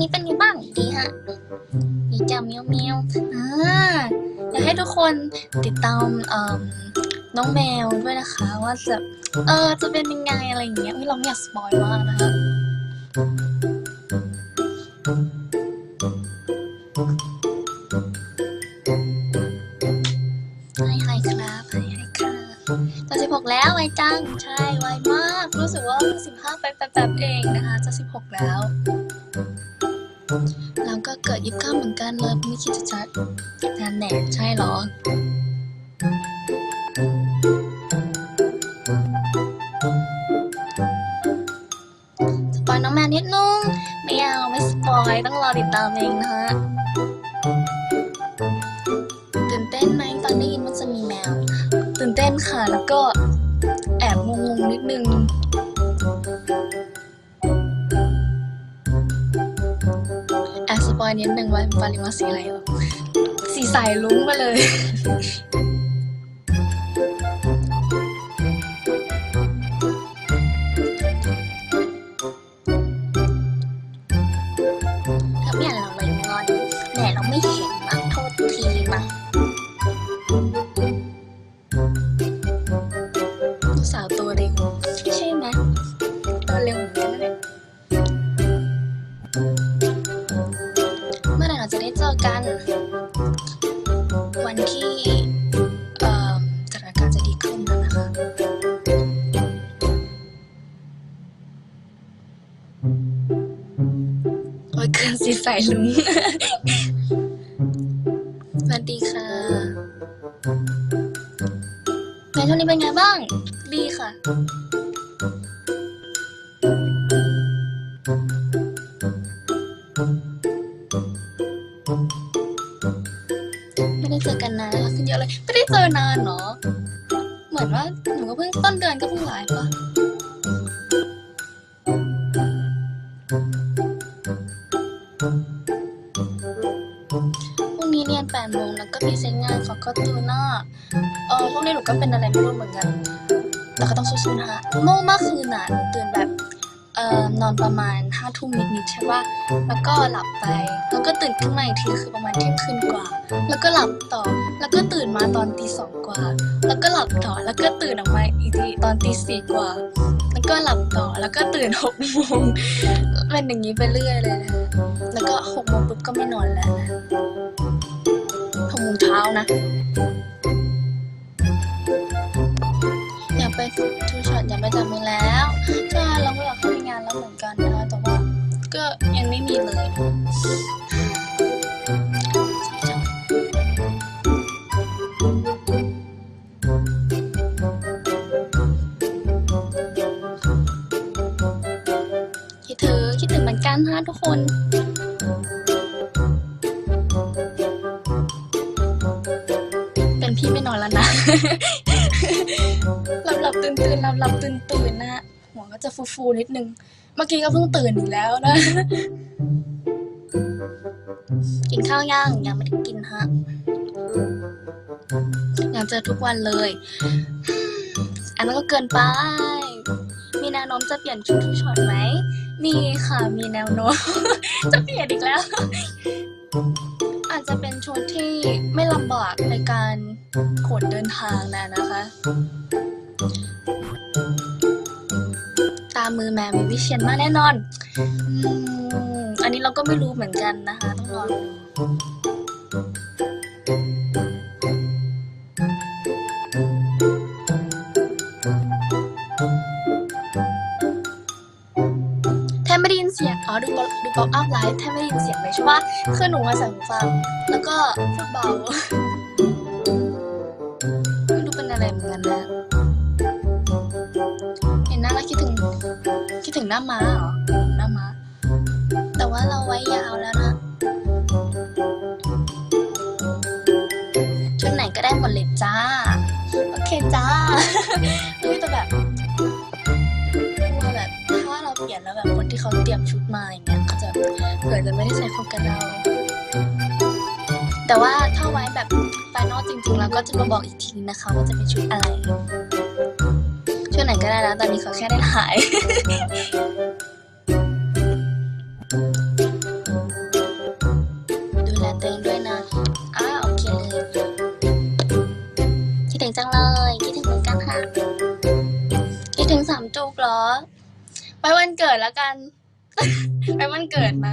นี้เป็นไงบ้างดีฮะดีจ้าเมียวเมียวอ่าอยากให้ทุกคนติดตามเอ่อน้องแมวด้วยนะคะ ว่าจะเออจะเป็นยังไงอะไรอย่างเงี้ยอุ๊ยเราไม่อยากสปอยมากนะคะให้ให้ครับให้ให้ค่ะจะสิบหกแล้วไวจัง ใช่ไวมาก รู้สึกว่าสิบห้าไปแป๊บๆเองนะคะ จะสิบหกแล้ว แล้วก็เกิดยิบเก้าเหมือนกันเลยไม่คิดจะจัดงานแหน่ใช่หรอสปอยน้องแมนนิดนึงไม่เอาไม่สปอยต้องรอติดตามเองนะฮะตื่นเต้นไหมตอนได้ยินว่าจะมีแมว ตื่นเต้นค่ะแล้วก็ ปอยนิดนึงว่าปาริมาสีอะไรหรอสีใสลุ้งมาเลย จะได้เจอกัน วันที่เอ่อสถานการณ์จะดีขึ้นแล้วนะคะ โอ้ยเกินสีใสลุงสวัสดีค่ะแม่ช่วงนี้เป็นไงบ้าง ดีค่ะ ไม่ได้เจอกันนานแล้วขึ้นเยอะเลย ไม่ได้เจอนานเนาะเหมือนว่าหนูก็เพิ่งต้นเดือนก็เพิ่งไลฟ์ปะพรุ่งนี้เรียน8โมงแล้วก็มีเซ็นงานของก็ตูน่าเออพวกนี้หนูก็เป็นอะไรไม่รู้เหมือนกัน แต่ก็ต้องสู้ๆนะคะเมื่อเมื่อคืนน่ะหนูตื่นแบบ อ่อนอนประมาณห้าทุ่มนิดๆใช่ปะแล้วก็หลับไป แล้วก็ตื่นขึ้นมาอีกทีคือประมาณเที่ยงคืนกว่า แล้วก็หลับต่อ แล้วก็ตื่นมาตอนตีสองกว่า แล้วก็หลับต่อ แล้วก็ตื่นออกมาอีกทีตอนตีสี่กว่า แล้วก็หลับต่อ แล้วก็ตื่นหกโมงเป็นอย่างนี้ไปเรื่อยเลยนะแล้วก็หกโมงปุ๊บก็ไม่นอนแล้วหกโมงเช้านะ ยากไปทูช็อตยากไปจับมือแล้วใช่เราก็อยากเข้าไปงานแล้วเหมือนกันนะคะแต่ว่าก็ยังไม่มีเลยคิดถึงคิดถึงเหมือนกันฮะทุกคนเป็นพี่ไม่นอนแล้วนะ หลับหลับตื่นตื่นหลับหลับตื่นตื่นนะหัวก็จะฟูฟูนิดนึง เมื่อกี้ก็เพิ่งตื่นอีกแล้วนะ กินข้าวย่างยังไม่ได้กินฮะอยากเจอทุกวันเลย อันนั้นก็เกินไป มีแนวโน้มจะเปลี่ยนชุดทุกช็อตไหม มีค่ะ มีแนวโน้ม จะเปลี่ยนอีกแล้ว อาจจะเป็นชุดที่ไม่ลำบากในการขนเดินทางนะนะคะ ตามมือแม่มีวิเชียนมากแน่นอนอืมอันนี้เราก็ไม่รู้เหมือนกันนะคะ ต้องรอดู ดูบล็อกดูบล็ออัพไลฟ์แทบไม่ได้ยินเสียงเลยใช่ปะคือหนูมาใส่หูฟัง แล้วก็พูดเบาไม่รู้เป็นอะไรเหมือนกันนะ เห็นหน้าแล้วคิดถึง คิดถึงหน้าม้าเหรอหน้าม้า แต่ว่าเราไว้ยาวแล้วนะชุดไหนก็ได้หมดเลยจ้า โอเคจ้าเฮ้ยแต่แบบ นแล้วแบบคนที่เขาเตรียมชุดมาอย่างเงี้ยเขาจะเผื่อจะไม่ได้ใส่คนกับเรา แต่ว่าถ้าไว้แบบไฟนอลจริงๆแล้วก็จะมาบอกอีกทีนะคะว่าจะเป็นชุดอะไรชุดไหนก็ได้แล้วตอนนี้เขาแค่ได้หายดูแลตัวเองด้วยนะอ้าโอเคเลยคิดถึงจังเลยคิดถึงเหมือนกันค่ะคิดถึงสามจูบเหรอ ไปวันเกิดแล้วกัน ไปวันเกิดมา